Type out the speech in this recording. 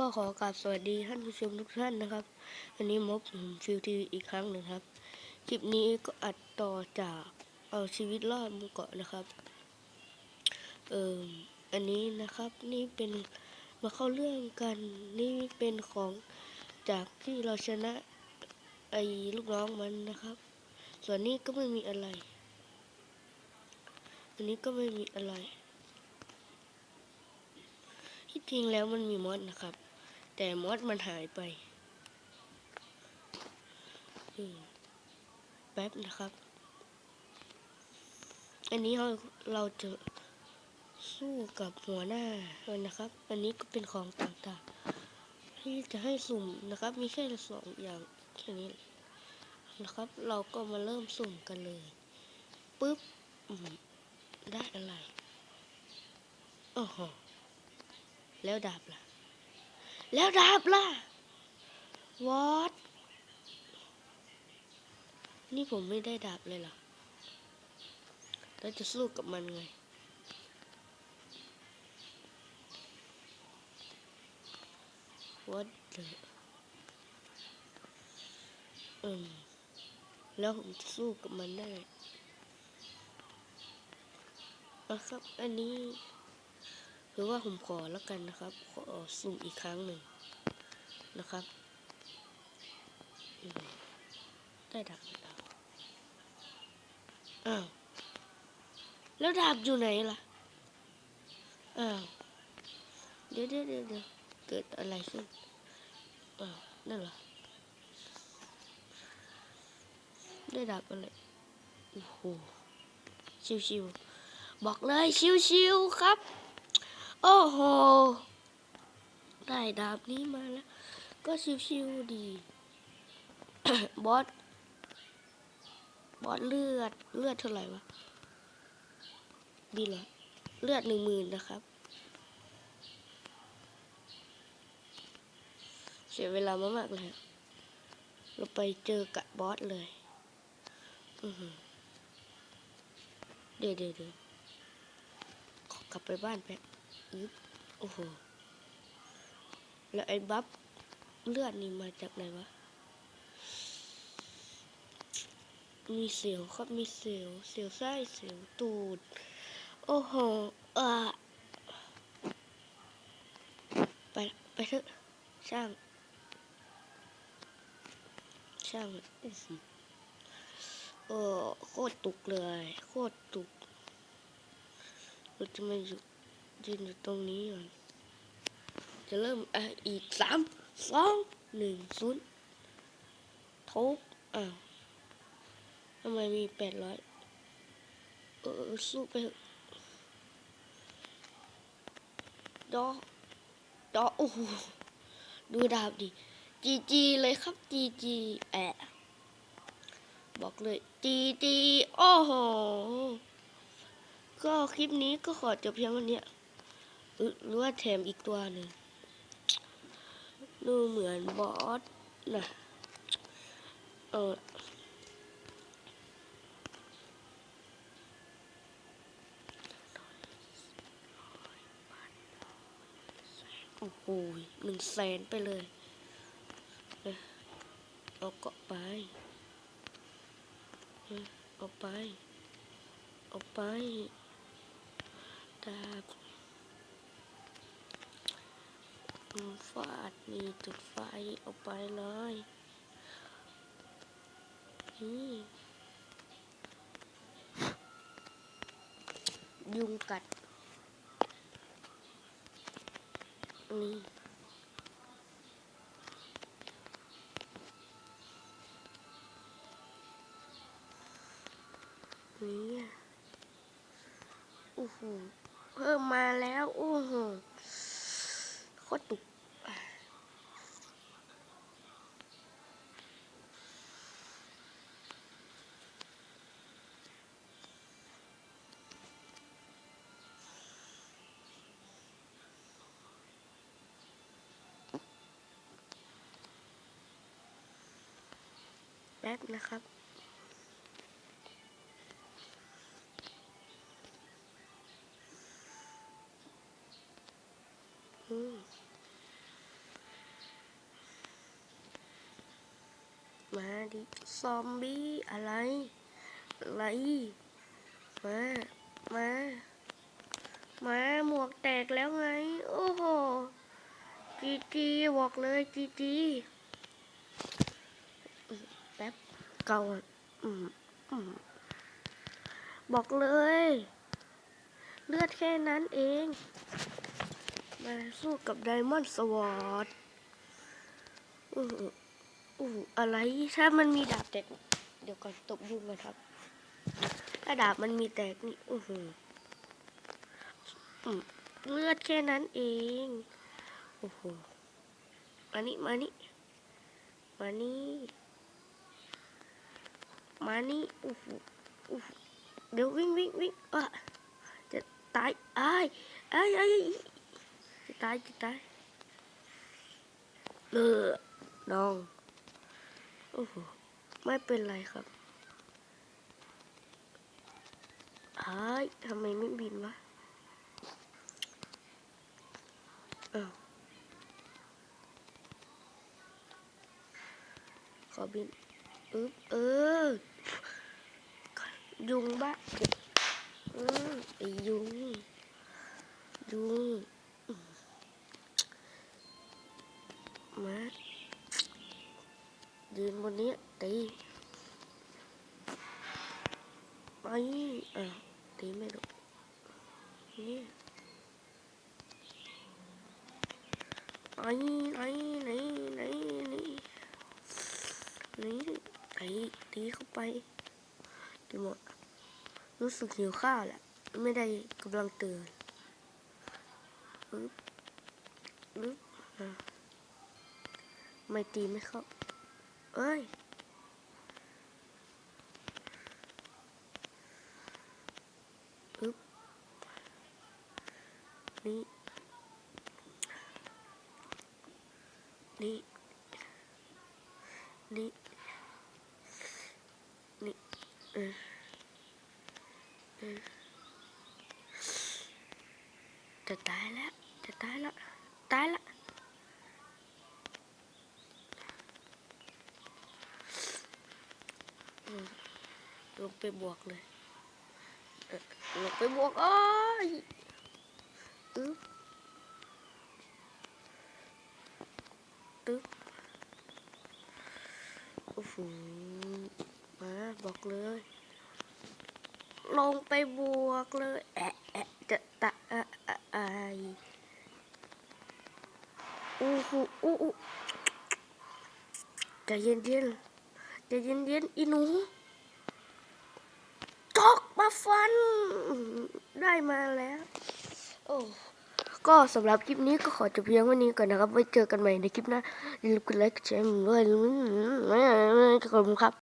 ก็ขอกราบสวัสดีท่านผู้ชมทุกท่านนะครับวันนี้มบฟิวทีวีอีกครั้งหนึ่งครับ คลิปนี้ก็อัดต่อจากเอาชีวิตรอดบนเกาะนะครับเอ่ออันนี้นะครับนี่เป็นมาเข้าเรื่องกันนี่เป็นของจากที่เราชนะไอ้ลูกน้องมันนะครับ ส่วนนี้ก็ไม่มีอะไร อันนี้ก็ไม่มีอะไรที่จริงแล้วมันมีมอสนะครับ แต่มอสมันหายไปแป๊บนะครับ อันนี้เราเราจะสู้กับหัวหน้าเลยนะครับ อันนี้ก็เป็นของต่างๆ ที่จะให้สุ่มนะครับ มีแค่สองอย่างแค่นี้นะครับ เราก็มาเริ่มสุ่มกันเลยปุ๊บได้อะไรโอ้โหแล้วดาบล่ะ แล้วดาบล่ะวอตนี่ผมไม่ได้ดาบเลยเหรอแล้วจะสู้กับมันไง What the อืมแล้วผมจะสู้กับมันได้นะครับ อันนี้ หรือว่าผมขอแล้วกันนะครับ ขอสุ่มอีกครั้งหนึ่งนะครับ ได้ดาบอีกแล้วอ้าว แล้วดาบอยู่ไหนล่ะ อ้าเดี๋ยวเดี๋ยวเดี๋ยวเดี๋ยวเกิดอะไรขึ้น อ้าว นั่นเหรอ ได้ดาบอะไร โอ้โห ชิวๆบอกเลยชิวๆครับ โอ้โห ได้ดาบนี้มาแล้ว ก็ชิวๆดี บอส บอสเลือด เลือดเท่าไหร่วะ ดีเหรอเลือดหนึ่งหมื่นนะครับ เสียเวลามามากเลยเราไปเจอกับบอสเลย เดี๋ยวเดี๋ยวเดี๋ยวขอกลับไปบ้านแป๊บ อึ๊บโอ้โหแล้วไอ้บัฟเลือดนี่มาจากไหนวะ มีเสียวครับมีเสียว เสียวไส้เสียวตูด โอ้โหอ่าไป ไปเถอะช่าง ช่างอื้ออโอ้โคตรตุกเลย โคตรตุกเราจะมาอยู่ ยืนอยู่ตรงนี้ก่อนจะเริ่มอะอีกสามสองหนึ่งศูนย์ทุบอ้าวทำไมมีแปดร้อยเออสู้ไปเถอดอดอโอ้โหดูดาบดิจีจีเลยครับจีจีแอะบอกเลยจีจีโอ้โหก็คลิปนี้ก็ขอจบเพียงวันเนี้ย หรือว่าแถมอีกตัวหนึ่งดูเหมือนบอสนะเออโอ้โหหนึ่งแสนไปเลยเอ้ยเอาเกาะไปเอ้ยเอาไป เอาไปดาบอืม ฟาดนี่จุดไฟเอาไปเลยนี่ยุงกัด นี่นี่โอ้โหเพิ่มมาแล้ว โอ้โห ตรตุกแป๊บนะครับอืม มาดิซอมบี้อะไร อะไร มา มา มาหมวกแตกแล้วไง โอ้โหจีจีบอกเลยจีจีแป๊บเก่าอืมอืมบอกเลย เลือดแค่นั้นเอง มาสู้กับไดมอนด์สวอตอู้หู อู้อะไรถ้ามันมีดาบแตกเดี๋ยวก่อนตบยุงกันครับ ถ้าดาบมันมีแตกนี่อู้หูเลือดแค่นั้นเองโอ้โหมานี่มานี่มานี่มานี่โอ้โหโอ้โหเดี๋ยววิ่งวิ่งวิ่งอะจะตายอ้ายอ้ายอ้ายอ้ายจะตายจะตายเออน้อง โอ้โห ไม่เป็นไรครับอ้ายทำไมไม่บินวะอ้าวขอบินอึ๊บเออ ยุงบ้าเออไอยุง ยุง มา ยืนบนนี้ตีไปอะตีไม่โดนนี่ไหนไหนไหนไหนไหนนี่ตีตีเข้าไปตีหมดรู้สึกหิวข้าวแหละ ไม่ได้กำลังตื่นอึ๊บอึ๊บอะไม่ตีไม่เข้า เอ้ยอึ๊บนี่นี่นี่นี่เออเออจะตายแลยลงไปบวกเลยลงไปบวกอ้ยอึ๊บตึ๊บโอ้โหมาบอกเลย ลงไปบวกเลยแอะแอะจะตะอะอะไอายอู้หูอู้อู้ใจเย็นเย็นๆ จะเย็นเย็นอีหนูจอกมาฟัน ได้มาแล้ว โอ้ก็สำหรับคลิปนี้ก็ขอจบเพียงวันนี้ก่อนนะครับ ไว้เจอกันใหม่ในคลิปหน้าอย่าลืมกดไลค์กดแชร์ด้วยขอบคุณครับ